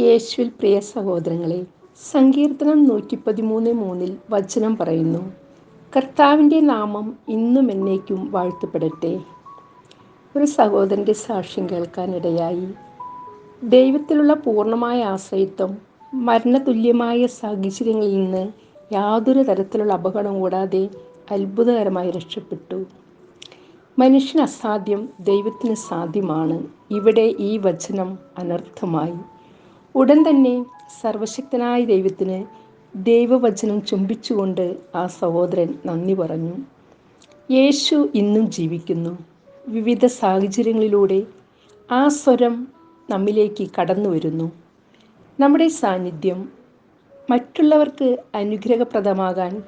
യേശുവിൽ പ്രിയ സഹോദരങ്ങളെ സങ്കീർത്തനം നൂറ്റി പതിമൂന്ന് മൂന്നിൽ വചനം പറയുന്നു കർത്താവിന്റെ നാമം ഇന്നും എന്നേക്കും വാഴ്ത്തപ്പെടട്ടെ. ഒരു സഹോദരന്റെ സാക്ഷ്യം കേൾക്കാനിടയായി. ദൈവത്തിലുള്ള പൂർണമായ ആശ്രയത്വം മരണതുല്യമായ സാഹചര്യങ്ങളിൽ നിന്ന് യാതൊരു തരത്തിലുള്ള അപകടം കൂടാതെ അത്ഭുതകരമായി രക്ഷപ്പെട്ടു. മനുഷ്യന് അസാധ്യം ദൈവത്തിന് സാധ്യമാണ്. ഇവിടെ ഈ വചനം അനർത്ഥമായി. ഉടൻ തന്നെ സർവശക്തനായ ദൈവത്തിന് ദൈവവചനം ചുംബിച്ചുകൊണ്ട് ആ സഹോദരൻ നന്ദി പറഞ്ഞു. യേശു ഇന്നും ജീവിക്കുന്നു. വിവിധ സാഹചര്യങ്ങളിലൂടെ ആ സ്വരം നമ്മിലേക്ക് കടന്നു വരുന്നു. നമ്മുടെ സാന്നിധ്യം മറ്റുള്ളവർക്ക് അനുഗ്രഹപ്രദമാകാൻ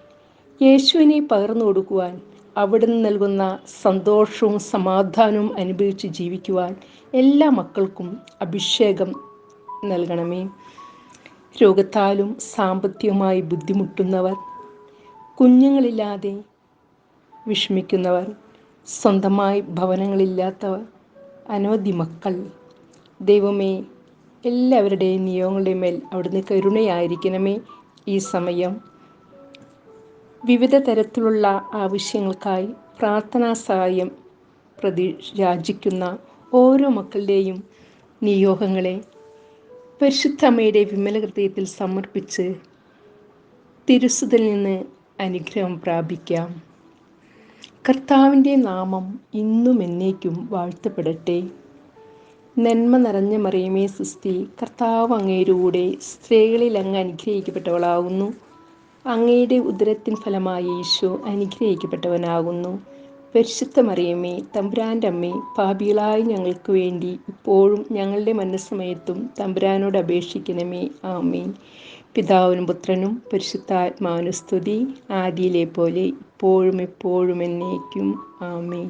യേശുവിനെ പകർന്നു കൊടുക്കുവാൻ അവിടുന്ന് നൽകുന്ന സന്തോഷവും സമാധാനവും അനുഭവിച്ച് ജീവിക്കുവാൻ എല്ലാ മക്കൾക്കും അഭിഷേകം നൽകണമേ. രോഗത്താലും സാമ്പത്തികമായി ബുദ്ധിമുട്ടുന്നവർ കുഞ്ഞുങ്ങളില്ലാതെ വിഷമിക്കുന്നവർ സ്വന്തമായി ഭവനങ്ങളില്ലാത്തവർ അനവധി മക്കൾ. ദൈവമേ എല്ലാവരുടെയും നിയോഗങ്ങളുടെ മേൽ അവിടുന്ന് കരുണയായിരിക്കണമേ ഈ സമയം. വിവിധ തരത്തിലുള്ള ആവശ്യങ്ങൾക്കായി പ്രാർത്ഥനാ സഹായം പ്രതി യാചിക്കുന്ന ഓരോ മക്കളുടെയും നിയോഗങ്ങളെ പരിശുദ്ധ അമ്മയുടെ വിമല ഹൃദയത്തിൽ സമർപ്പിച്ച് തിരുസുതിൽ നിന്ന് അനുഗ്രഹം പ്രാപിക്കാം. കർത്താവിന്റെ നാമം ഇന്നും എന്നേക്കും വാഴ്ത്തപ്പെടട്ടെ. നന്മ നിറഞ്ഞ മറിയമേ സൃഷ്ടി കർത്താവ് അങ്ങേരൂടെ സ്ത്രീകളിൽ അങ്ങ് അനുഗ്രഹിക്കപ്പെട്ടവളാകുന്നു. അങ്ങയുടെ ഉദരത്തിൻ ഫലമായ യേശു അനുഗ്രഹിക്കപ്പെട്ടവനാകുന്നു. പരിശുദ്ധ മറിയമ്മേ തമ്പുരാന്റെ അമ്മേ പാപികളായി ഞങ്ങൾക്ക് വേണ്ടി ഇപ്പോഴും ഞങ്ങളുടെ മനസ്സമയത്തും തമ്പുരാനോട് അപേക്ഷിക്കണമേ. ആമീൻ. പിതാവിനും പുത്രനും പരിശുദ്ധാത്മാനുസ്തുതി ആദിയിലെ പോലെ ഇപ്പോഴും എപ്പോഴും എന്നേക്കും. ആമീൻ.